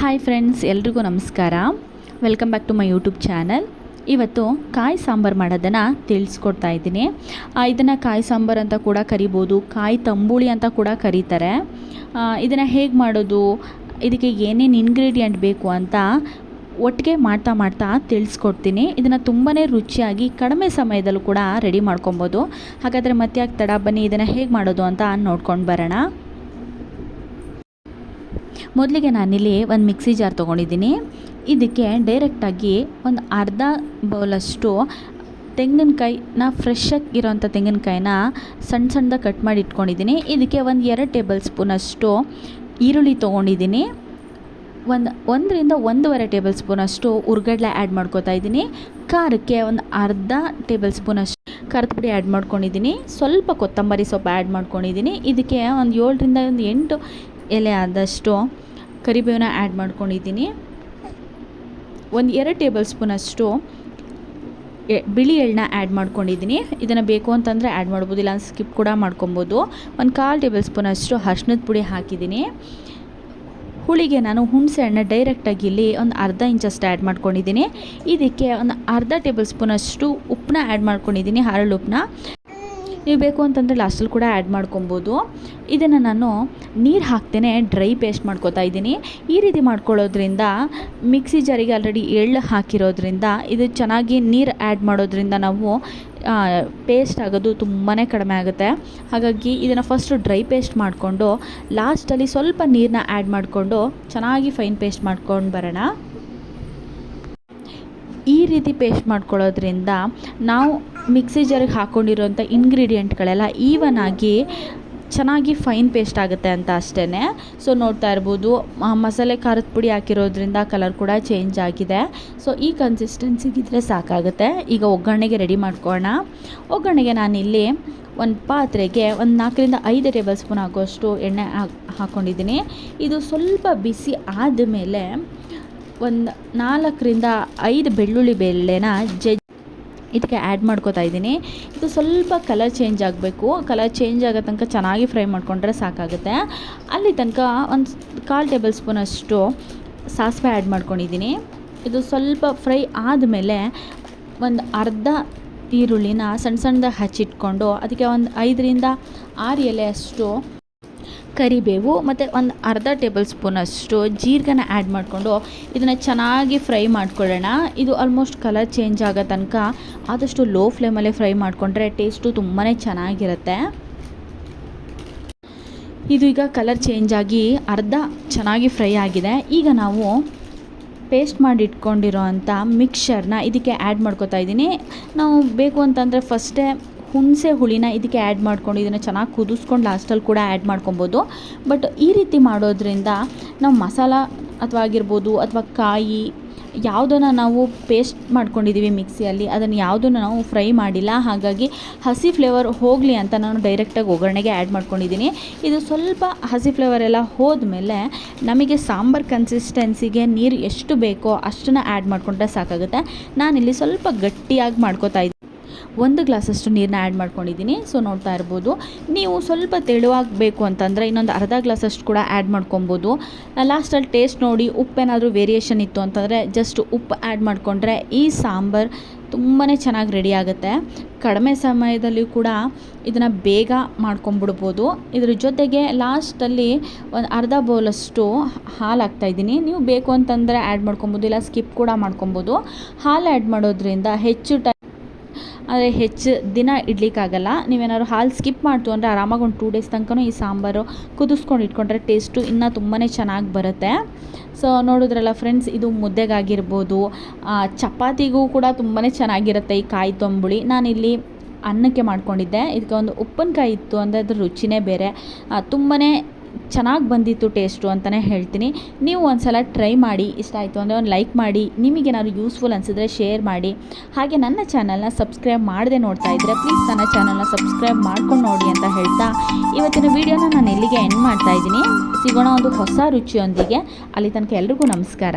Hi friends ಎಲ್ರಿಗೂ ನಮಸ್ಕಾರ. Welcome back to my YouTube channel ಇವತ್ತು ಕಾಯಿ ಸಾಂಬಾರು ಮಾಡೋದನ್ನು ತಿಳಿಸ್ಕೊಡ್ತಾ ಇದ್ದೀನಿ. ಇದನ್ನು ಕಾಯಿ ಸಾಂಬಾರು ಅಂತ ಕೂಡ ಕರಿಬೋದು, ಕಾಯಿ ತಂಬುಳಿ ಅಂತ ಕೂಡ ಕರೀತಾರೆ. ಇದನ್ನು ಹೇಗೆ ಮಾಡೋದು, ಇದಕ್ಕೆ ಏನೇನು ಇಂಗ್ರೀಡಿಯೆಂಟ್ ಬೇಕು ಅಂತ ಒಟ್ಟಿಗೆ ಮಾಡ್ತಾ ಮಾಡ್ತಾ ತಿಳಿಸ್ಕೊಡ್ತೀನಿ. ಇದನ್ನು ತುಂಬಾ ರುಚಿಯಾಗಿ ಕಡಿಮೆ ಸಮಯದಲ್ಲೂ ಕೂಡ ರೆಡಿ ಮಾಡ್ಕೊಬೋದು. ಹಾಗಾದರೆ ಮತ್ತೆ ತಡ ಬನ್ನಿ, ಇದನ್ನು ಹೇಗೆ ಮಾಡೋದು ಅಂತ ನೋಡ್ಕೊಂಡು ಬರೋಣ. ಮೊದಲಿಗೆ ನಾನಿಲ್ಲಿ ಒಂದು ಮಿಕ್ಸಿ ಜಾರ್ ತೊಗೊಂಡಿದ್ದೀನಿ. ಇದಕ್ಕೆ ಡೈರೆಕ್ಟಾಗಿ ಒಂದು ಅರ್ಧ ಬೌಲಷ್ಟು ತೆಂಗಿನಕಾಯಿನ ಫ್ರೆಶ್ಶಾಗಿ ಇರೋವಂಥ ತೆಂಗಿನಕಾಯಿನ ಸಣ್ಣ ಸಣ್ಣದಾಗಿ ಕಟ್ ಮಾಡಿ ಇಟ್ಕೊಂಡಿದ್ದೀನಿ. ಇದಕ್ಕೆ ಒಂದು ಎರಡು ಟೇಬಲ್ ಸ್ಪೂನಷ್ಟು ಈರುಳ್ಳಿ ತೊಗೊಂಡಿದ್ದೀನಿ. ಒಂದು ಒಂದರಿಂದ ಒಂದೂವರೆ ಟೇಬಲ್ ಸ್ಪೂನಷ್ಟು ಉರ್ಗಡ್ಲೆ ಆ್ಯಡ್ ಮಾಡ್ಕೋತಾ ಇದ್ದೀನಿ. ಖಾರಕ್ಕೆ ಒಂದು ಅರ್ಧ ಟೇಬಲ್ ಸ್ಪೂನಷ್ಟು ಖಾರದ ಪುಡಿ ಆ್ಯಡ್ ಮಾಡ್ಕೊಂಡಿದ್ದೀನಿ. ಸ್ವಲ್ಪ ಕೊತ್ತಂಬರಿ ಸೊಪ್ಪು ಆ್ಯಡ್ ಮಾಡ್ಕೊಂಡಿದ್ದೀನಿ. ಇದಕ್ಕೆ ಒಂದು ಏಳರಿಂದ ಒಂದು ಎಂಟು ಎಲೆ ಆದಷ್ಟು ಕರಿಬೇವನ್ನ ಆ್ಯಡ್ ಮಾಡ್ಕೊಂಡಿದ್ದೀನಿ. ಒಂದು ಎರಡು ಟೇಬಲ್ ಸ್ಪೂನಷ್ಟು ಬಿಳಿ ಎಳ್ಳನ್ನ ಆ್ಯಡ್ ಮಾಡ್ಕೊಂಡಿದ್ದೀನಿ. ಇದನ್ನು ಬೇಕು ಅಂತಂದರೆ ಆ್ಯಡ್ ಮಾಡ್ಬೋದು ಇಲ್ಲ ಸ್ಕಿಪ್ ಕೂಡ ಮಾಡ್ಕೊಬೋದು. ಒಂದು ಕಾಲು ಟೇಬಲ್ ಸ್ಪೂನಷ್ಟು ಅರ್ಶಿನದ ಪುಡಿ ಹಾಕಿದ್ದೀನಿ. ಹುಳಿಗೆ ನಾನು ಹುಣಸೆ ಹಣ್ಣು ಡೈರೆಕ್ಟಾಗಿ ಇಲ್ಲಿ ಒಂದು ಅರ್ಧ ಇಂಚಷ್ಟು ಆ್ಯಡ್ ಮಾಡ್ಕೊಂಡಿದ್ದೀನಿ. ಇದಕ್ಕೆ ಒಂದು ಅರ್ಧ ಟೇಬಲ್ ಸ್ಪೂನಷ್ಟು ಉಪ್ಪನ್ನ ಆ್ಯಡ್ ಮಾಡ್ಕೊಂಡಿದ್ದೀನಿ, ಹರಳು ಉಪ್ಪನ್ನ ನೀವು ಬೇಕು ಅಂತಂದರೆ ಲಾಸ್ಟಲ್ಲಿ ಕೂಡ ಆ್ಯಡ್ ಮಾಡ್ಕೊಬೋದು. ಇದನ್ನು ನಾನು ನೀರು ಹಾಕ್ತೇನೆ ಡ್ರೈ ಪೇಸ್ಟ್ ಮಾಡ್ಕೋತಾ ಇದ್ದೀನಿ. ಈ ರೀತಿ ಮಾಡ್ಕೊಳ್ಳೋದ್ರಿಂದ ಮಿಕ್ಸಿ ಜಾರಿಗೆ ಆಲ್ರೆಡಿ ಎಳ್ಳು ಹಾಕಿರೋದ್ರಿಂದ ಇದು ಚೆನ್ನಾಗಿ ನೀರು ಆ್ಯಡ್ ಮಾಡೋದ್ರಿಂದ ನಾವು ಪೇಸ್ಟ್ ಆಗೋದು ತುಂಬಾ ಕಡಿಮೆ ಆಗುತ್ತೆ. ಹಾಗಾಗಿ ಇದನ್ನು ಫಸ್ಟು ಡ್ರೈ ಪೇಸ್ಟ್ ಮಾಡಿಕೊಂಡು ಲಾಸ್ಟಲ್ಲಿ ಸ್ವಲ್ಪ ನೀರನ್ನ ಆ್ಯಡ್ ಮಾಡಿಕೊಂಡು ಚೆನ್ನಾಗಿ ಫೈನ್ ಪೇಸ್ಟ್ ಮಾಡ್ಕೊಂಡು ಬರೋಣ. ಈ ರೀತಿ ಪೇಸ್ಟ್ ಮಾಡ್ಕೊಳ್ಳೋದ್ರಿಂದ ನಾವು ಮಿಕ್ಸಿ ಜಾರಿಗೆ ಹಾಕ್ಕೊಂಡಿರೋಂಥ ಇಂಗ್ರೀಡಿಯೆಂಟ್ಗಳೆಲ್ಲ ಈವನ್ ಆಗಿ ಚೆನ್ನಾಗಿ ಫೈನ್ ಪೇಸ್ಟ್ ಆಗುತ್ತೆ ಅಂತ ಅಷ್ಟೇ ಸೊ ನೋಡ್ತಾ ಇರ್ಬೋದು ಮಸಾಲೆ ಖಾರದ ಪುಡಿ ಹಾಕಿರೋದ್ರಿಂದ ಕಲರ್ ಕೂಡ ಚೇಂಜ್ ಆಗಿದೆ. ಸೊ ಈ ಕನ್ಸಿಸ್ಟೆನ್ಸಿಗಿದ್ರೆ ಸಾಕಾಗುತ್ತೆ. ಈಗ ಒಗ್ಗರಣೆಗೆ ರೆಡಿ ಮಾಡ್ಕೊಳ್ಳೋಣ. ಒಗ್ಗರಣೆಗೆ ನಾನಿಲ್ಲಿ ಒಂದು ಪಾತ್ರೆಗೆ ಒಂದು ನಾಲ್ಕರಿಂದ ಐದು ಟೇಬಲ್ ಸ್ಪೂನ್ ಆಗೋಷ್ಟು ಎಣ್ಣೆ ಹಾಕ್ಕೊಂಡಿದ್ದೀನಿ ಇದು ಸ್ವಲ್ಪ ಬಿಸಿ ಆದಮೇಲೆ ಒಂದು ನಾಲ್ಕರಿಂದ ಐದು ಬೆಳ್ಳುಳ್ಳಿ ಬೆಳ್ಳೆನ ಜಜ್ ಇದಕ್ಕೆ ಆ್ಯಡ್ ಮಾಡ್ಕೋತಾ ಇದ್ದೀನಿ. ಇದು ಸ್ವಲ್ಪ ಕಲರ್ ಚೇಂಜ್ ಆಗಬೇಕು. ಕಲರ್ ಚೇಂಜ್ ಆಗೋ ತನಕ ಚೆನ್ನಾಗಿ ಫ್ರೈ ಮಾಡಿಕೊಂಡ್ರೆ ಸಾಕಾಗುತ್ತೆ. ಅಲ್ಲಿ ತನಕ ಒಂದು ಕಾಲು ಟೇಬಲ್ ಸ್ಪೂನ್ ಅಷ್ಟು ಸಾಸಿವೆ ಆ್ಯಡ್ ಮಾಡ್ಕೊಂಡಿದ್ದೀನಿ. ಇದು ಸ್ವಲ್ಪ ಫ್ರೈ ಆದಮೇಲೆ ಒಂದು ಅರ್ಧ ಈರುಳ್ಳಿನ ಸಣ್ಣ ಸಣ್ಣದಾಗಿ ಹಚ್ಚಿಟ್ಕೊಂಡು, ಅದಕ್ಕೆ ಒಂದು ಐದರಿಂದ ಆರು ಎಲೆ ಅಷ್ಟು ಕರಿಬೇವು ಮತ್ತು ಒಂದು ಅರ್ಧ ಟೇಬಲ್ ಸ್ಪೂನಷ್ಟು ಜೀರಿಗೆನ ಆ್ಯಡ್ ಮಾಡಿಕೊಂಡು ಇದನ್ನು ಚೆನ್ನಾಗಿ ಫ್ರೈ ಮಾಡ್ಕೊಳ್ಳೋಣ. ಇದು ಆಲ್ಮೋಸ್ಟ್ ಕಲರ್ ಚೇಂಜ್ ಆಗೋ ತನಕ ಆದಷ್ಟು ಲೋ ಫ್ಲೇಮಲ್ಲೇ ಫ್ರೈ ಮಾಡಿಕೊಂಡ್ರೆ ಟೇಸ್ಟು ತುಂಬಾ ಚೆನ್ನಾಗಿರುತ್ತೆ. ಇದು ಈಗ ಕಲರ್ ಚೇಂಜ್ ಆಗಿ ಅರ್ಧ ಚೆನ್ನಾಗಿ ಫ್ರೈ ಆಗಿದೆ. ಈಗ ನಾವು ಪೇಸ್ಟ್ ಮಾಡಿಟ್ಕೊಂಡಿರೋ ಅಂಥ ಮಿಕ್ಸರ್ನ ಇದಕ್ಕೆ ಆ್ಯಡ್ ಮಾಡ್ಕೋತಾ ಇದ್ದೀನಿ. ನಾವು ಬೇಕು ಅಂತಂದರೆ ಫಸ್ಟೇ ಹುಣಸೆ ಹುಳಿನ ಇದಕ್ಕೆ ಆ್ಯಡ್ ಮಾಡ್ಕೊಂಡು ಇದನ್ನು ಚೆನ್ನಾಗಿ ಕುದಿಸ್ಕೊಂಡು ಲಾಸ್ಟಲ್ಲಿ ಕೂಡ ಆ್ಯಡ್ ಮಾಡ್ಕೊಬೋದು. ಬಟ್ ಈ ರೀತಿ ಮಾಡೋದ್ರಿಂದ ನಾವು ಮಸಾಲ ಅಥವಾ ಆಗಿರ್ಬೋದು ಅಥವಾ ಕಾಯಿ ಯಾವುದನ್ನು ನಾವು ಪೇಸ್ಟ್ ಮಾಡ್ಕೊಂಡಿದ್ದೀವಿ ಮಿಕ್ಸಿಯಲ್ಲಿ ಅದನ್ನು ಯಾವುದನ್ನು ನಾವು ಫ್ರೈ ಮಾಡಿಲ್ಲ, ಹಾಗಾಗಿ ಹಸಿ ಫ್ಲೇವರ್ ಹೋಗಲಿ ಅಂತ ನಾನು ಡೈರೆಕ್ಟಾಗಿ ಒಗ್ಗರಣೆಗೆ ಆ್ಯಡ್ ಮಾಡ್ಕೊಂಡಿದ್ದೀನಿ ಇದು ಸ್ವಲ್ಪ ಹಸಿ ಫ್ಲೇವರ್ ಎಲ್ಲ ಹೋದ್ಮೇಲೆ ನಮಗೆ ಸಾಂಬಾರ್ ಕನ್ಸಿಸ್ಟೆನ್ಸಿಗೆ ನೀರು ಎಷ್ಟು ಬೇಕೋ ಅಷ್ಟನ್ನು ಆ್ಯಡ್ ಮಾಡಿಕೊಂಡ್ರೆ ಸಾಕಾಗುತ್ತೆ. ನಾನಿಲ್ಲಿ ಸ್ವಲ್ಪ ಗಟ್ಟಿಯಾಗಿ ಮಾಡ್ಕೋತಾ ಒಂದು ಗ್ಲಾಸಷ್ಟು ನೀರನ್ನ ಆ್ಯಡ್ ಮಾಡ್ಕೊಂಡಿದ್ದೀನಿ. ಸೊ ನೋಡ್ತಾ ಇರ್ಬೋದು. ನೀವು ಸ್ವಲ್ಪ ತೆಳುವಾಗಬೇಕು ಅಂತಂದರೆ ಇನ್ನೊಂದು ಅರ್ಧ ಗ್ಲಾಸಷ್ಟು ಕೂಡ ಆ್ಯಡ್ ಮಾಡ್ಕೊಬೋದು. ಲಾಸ್ಟಲ್ಲಿ ಟೇಸ್ಟ್ ನೋಡಿ ಉಪ್ಪೇನಾದರೂ ವೇರಿಯೇಷನ್ ಇತ್ತು ಅಂತಂದರೆ ಜಸ್ಟ್ ಉಪ್ಪು ಆ್ಯಡ್ ಮಾಡಿಕೊಂಡ್ರೆ ಈ ಸಾಂಬಾರು ತುಂಬಾ ಚೆನ್ನಾಗಿ ರೆಡಿ ಆಗುತ್ತೆ. ಕಡಿಮೆ ಸಮಯದಲ್ಲಿ ಕೂಡ ಇದನ್ನು ಬೇಗ ಮಾಡ್ಕೊಂಬಿಡ್ಬೋದು ಇದ್ರ ಜೊತೆಗೆ ಲಾಸ್ಟಲ್ಲಿ ಒಂದು ಅರ್ಧ ಬೌಲಷ್ಟು ಹಾಲು ಹಾಕ್ತಾಯಿದ್ದೀನಿ ನೀವು ಬೇಕು ಅಂತಂದರೆ ಆ್ಯಡ್ ಮಾಡ್ಕೊಬೋದು, ಇಲ್ಲ ಸ್ಕಿಪ್ ಕೂಡ ಮಾಡ್ಕೊಬೋದು. ಹಾಲು ಆ್ಯಡ್ ಮಾಡೋದ್ರಿಂದ ಹೆಚ್ಚು ಆದರೆ ಹೆಚ್ಚು ದಿನ ಇಡ್ಲಿಕ್ಕಾಗಲ್ಲ. ನೀವೇನಾದ್ರು ಹಾಲು ಸ್ಕಿಪ್ ಮಾಡ್ತು ಅಂದರೆ ಆರಾಮಾಗಿ ಒಂದು ಟೂ ಡೇಸ್ ತನಕ ಈ ಸಾಂಬಾರು ಕುದಿಸ್ಕೊಂಡು ಇಟ್ಕೊಂಡ್ರೆ ಟೇಸ್ಟು ಇನ್ನೂ ತುಂಬಾ ಚೆನ್ನಾಗಿ ಬರುತ್ತೆ. ಸೊ ನೋಡಿದ್ರಲ್ಲ ಫ್ರೆಂಡ್ಸ್ ಇದು ಮುದ್ದೆಗಾಗಿರ್ಬೋದು ಚಪಾತಿಗೂ ಕೂಡ ತುಂಬಾ ಚೆನ್ನಾಗಿರುತ್ತೆ ಈ ಕಾಯಿ ತೊಂಬುಳಿ. ನಾನಿಲ್ಲಿ ಅನ್ನಕ್ಕೆ ಮಾಡ್ಕೊಂಡಿದ್ದೆ. ಇದಕ್ಕೆ ಒಂದು ಉಪ್ಪಿನಕಾಯಿ ಇತ್ತು ಅಂದರೆ ಅದ್ರ ರುಚಿನೇ ಬೇರೆ. ತುಂಬಾ ಚೆನ್ನಾಗಿ ಬಂದಿತ್ತು ಟೇಸ್ಟು ಅಂತಲೇ ಹೇಳ್ತೀನಿ. ನೀವು ಒಂದು ಸಲ ಟ್ರೈ ಮಾಡಿ, ಇಷ್ಟ ಆಯಿತು ಅಂದರೆ ಒಂದು ಲೈಕ್ ಮಾಡಿ ನಿಮಗೇನಾದ್ರು ಯೂಸ್ಫುಲ್ ಅನಿಸಿದ್ರೆ ಶೇರ್ ಮಾಡಿ. ಹಾಗೆ ನನ್ನ ಚಾನಲ್ನ ಸಬ್ಸ್ಕ್ರೈಬ್ ಮಾಡದೆ ನೋಡ್ತಾ ಇದ್ದರೆ ಪ್ಲೀಸ್ ನನ್ನ ಚಾನಲ್ನ ಸಬ್ಸ್ಕ್ರೈಬ್ ಮಾಡ್ಕೊಂಡು ನೋಡಿ ಅಂತ ಹೇಳ್ತಾ. ಇವತ್ತಿನ ವೀಡಿಯೋನ ನಾನು ಎಲ್ಲಿಗೆ ಎಂಡ್ ಮಾಡ್ತಾ ಇದ್ದೀನಿ. ಸಿಗೋಣ ಒಂದು ಹೊಸ ರುಚಿಯೊಂದಿಗೆ. ಅಲ್ಲಿ ತನಕ ಎಲ್ರಿಗೂ ನಮಸ್ಕಾರ.